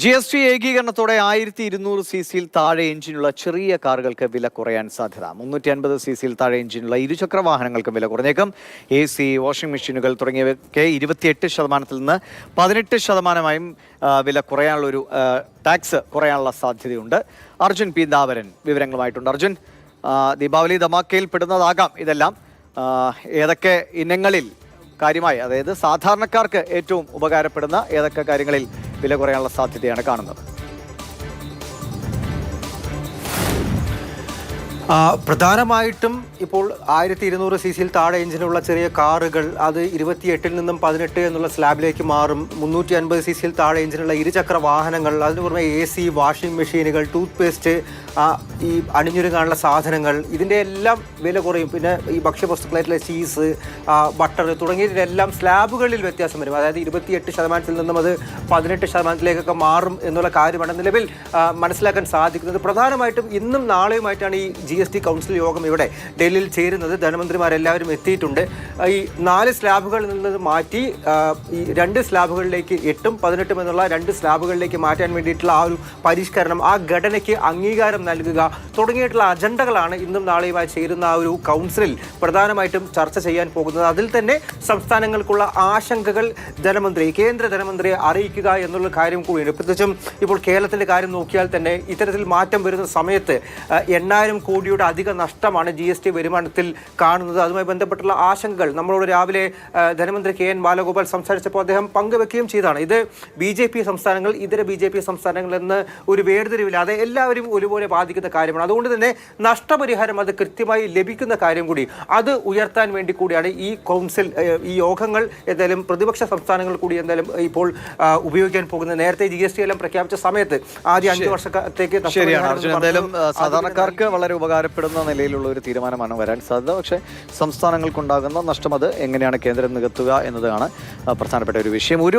G S T ഏകീകരണത്തോടെ ആയിരത്തി ഇരുന്നൂറ് C സിയിൽ താഴെ എഞ്ചിനുള്ള ചെറിയ കാറുകൾക്ക് വില കുറയാൻ സാധ്യത. മുന്നൂറ്റി അൻപത് സി സിയിൽ താഴെ എഞ്ചിനുള്ള ഇരുചക്ര വാഹനങ്ങൾക്ക് വില കുറഞ്ഞേക്കും. എ സി വാഷിംഗ് മെഷീനുകൾ തുടങ്ങിയവയ്ക്ക് ഇരുപത്തിയെട്ട് ശതമാനത്തിൽ നിന്ന് പതിനെട്ട് ശതമാനമായും വില കുറയാനുള്ള ഒരു ടാക്സ് കുറയാനുള്ള സാധ്യതയുണ്ട്. അർജുൻ പി. ദാവരൻ വിവരങ്ങളുമായിട്ടുണ്ട്. അർജുൻ ദീപാവലി ധമാക്കയിൽ പെടുന്നതാകാം ഇതെല്ലാം. ഏതൊക്കെ ഇനങ്ങളിൽ കാര്യമായി അതായത് സാധാരണക്കാർക്ക് ഏറ്റവും ഉപകാരപ്പെടുന്ന ഏതൊക്കെ കാര്യങ്ങളിൽ വില കുറയാനുള്ള സാധ്യതയാണ് കാണുന്നത്. പ്രധാനമായിട്ടും ഇപ്പോൾ ആയിരത്തി ഇരുന്നൂറ് സി സിയിൽ താഴെ എഞ്ചിനുള്ള ചെറിയ കാറുകൾ അത് ഇരുപത്തിയെട്ടിൽ നിന്നും പതിനെട്ട് എന്നുള്ള സ്ലാബിലേക്ക് മാറും. മുന്നൂറ്റി അൻപത് സി സിയിൽ താഴെ എഞ്ചിനുള്ള ഇരുചക്ര വാഹനങ്ങൾ അതിന് പുറമെ എ സി വാഷിംഗ് മെഷീനുകൾ ടൂത്ത് പേസ്റ്റ് ഈ അണിഞ്ഞൊരുങ്ങാനുള്ള സാധനങ്ങൾ ഇതിന്റെ എല്ലാം വില കുറയും. പിന്നെ ഈ ഭക്ഷ്യവസ്തുക്കളായിട്ടുള്ള ചീസ് ബട്ടർ തുടങ്ങിയതിന്റെ എല്ലാം സ്ലാബുകളിൽ വ്യത്യാസം വരും. അതായത് ഇരുപത്തിയെട്ട് ശതമാനത്തിൽ നിന്നും അത് പതിനെട്ട് ശതമാനത്തിലേക്കൊക്കെ മാറും എന്നുള്ള കാര്യമാണ് നിലവിൽ മനസ്സിലാക്കാൻ സാധിക്കുന്നത്. പ്രധാനമായിട്ടും ഇന്നും നാളെയുമായിട്ടാണ് ഈ ജി എസ് ടി കൗൺസിൽ യോഗം ഇവിടെ ഡൽഹിയിൽ ചേരുന്നത്. ധനമന്ത്രിമാരെല്ലാവരും എത്തിയിട്ടുണ്ട്. ഈ നാല് സ്ലാബുകളിൽ നിന്ന് മാറ്റി ഈ രണ്ട് സ്ലാബുകളിലേക്ക് എട്ടും പതിനെട്ടും എന്നുള്ള രണ്ട് സ്ലാബുകളിലേക്ക് മാറ്റാൻ വേണ്ടിയിട്ടുള്ള ആ ഒരു പരിഷ്കരണം ആ ഘടനയ്ക്ക് അംഗീകാരം നൽകുക തുടങ്ങിയിട്ടുള്ള അജണ്ടകളാണ് ഇന്നും നാളെയുമായി ചേരുന്ന ആ ഒരു കൗൺസിലിൽ പ്രധാനമായിട്ടും ചർച്ച ചെയ്യാൻ പോകുന്നത്. അതിൽ തന്നെ സംസ്ഥാനങ്ങൾക്കുള്ള ആശങ്കകൾ ധനമന്ത്രി കേന്ദ്ര ധനമന്ത്രിയെ അറിയിക്കുക എന്നുള്ള കാര്യം കൂടിയുണ്ട്. പ്രത്യേകിച്ചും ഇപ്പോൾ കേരളത്തിന്റെ കാര്യം നോക്കിയാൽ തന്നെ ഇത്തരത്തിൽ മാറ്റം വരുന്ന സമയത്ത് എണ്ണായിരം കോടിയുടെ അധിക നഷ്ടമാണ് ജി എസ് ടി വരുമാനത്തിൽ കാണുന്നത്. അതുമായി ബന്ധപ്പെട്ടുള്ള ആശങ്കകൾ. നമ്മളോട് രാവിലെ ധനമന്ത്രി കെ എൻ ബാലഗോപാൽ സംസാരിച്ചപ്പോൾ അദ്ദേഹം പങ്കുവെക്കുകയും ചെയ്തതാണ് ഇത് ബി ജെ പി സംസ്ഥാനങ്ങൾ ഇതര ബി ജെ പി സംസ്ഥാനങ്ങൾ എന്ന് ഒരു വേർതിരിവില്ലാതെ എല്ലാവരും ഒരുപോലെ ബാധിക്കുന്ന കാര്യമാണ്. അതുകൊണ്ട് തന്നെ നഷ്ടപരിഹാരം അത് കൃത്യമായി ലഭിക്കുന്ന കാര്യം കൂടി അത് ഉയർത്താൻ വേണ്ടി കൂടിയാണ് ഈ കൗൺസിൽ ഈ യോഗങ്ങൾ എന്തായാലും പ്രതിപക്ഷ സംസ്ഥാനങ്ങൾ കൂടി എന്തായാലും ഇപ്പോൾ ഉപയോഗിക്കാൻ പോകുന്നത്. നേരത്തെ ജി എസ് ടി എല്ലാം പ്രഖ്യാപിച്ച സമയത്ത് ആദ്യ അഞ്ച് വർഷത്തേക്ക് എന്തായാലും സാധാരണക്കാർക്ക് വളരെ ഉപകാരപ്പെടുന്ന നിലയിലുള്ള ഒരു തീരുമാനമാണ് വരാൻ സാധ്യത. പക്ഷേ സംസ്ഥാനങ്ങൾക്കുണ്ടാകുന്ന നഷ്ടം അത് എങ്ങനെയാണ് കേന്ദ്രം നികത്തുക എന്നതാണ് പ്രധാനപ്പെട്ട ഒരു വിഷയം. ഒരു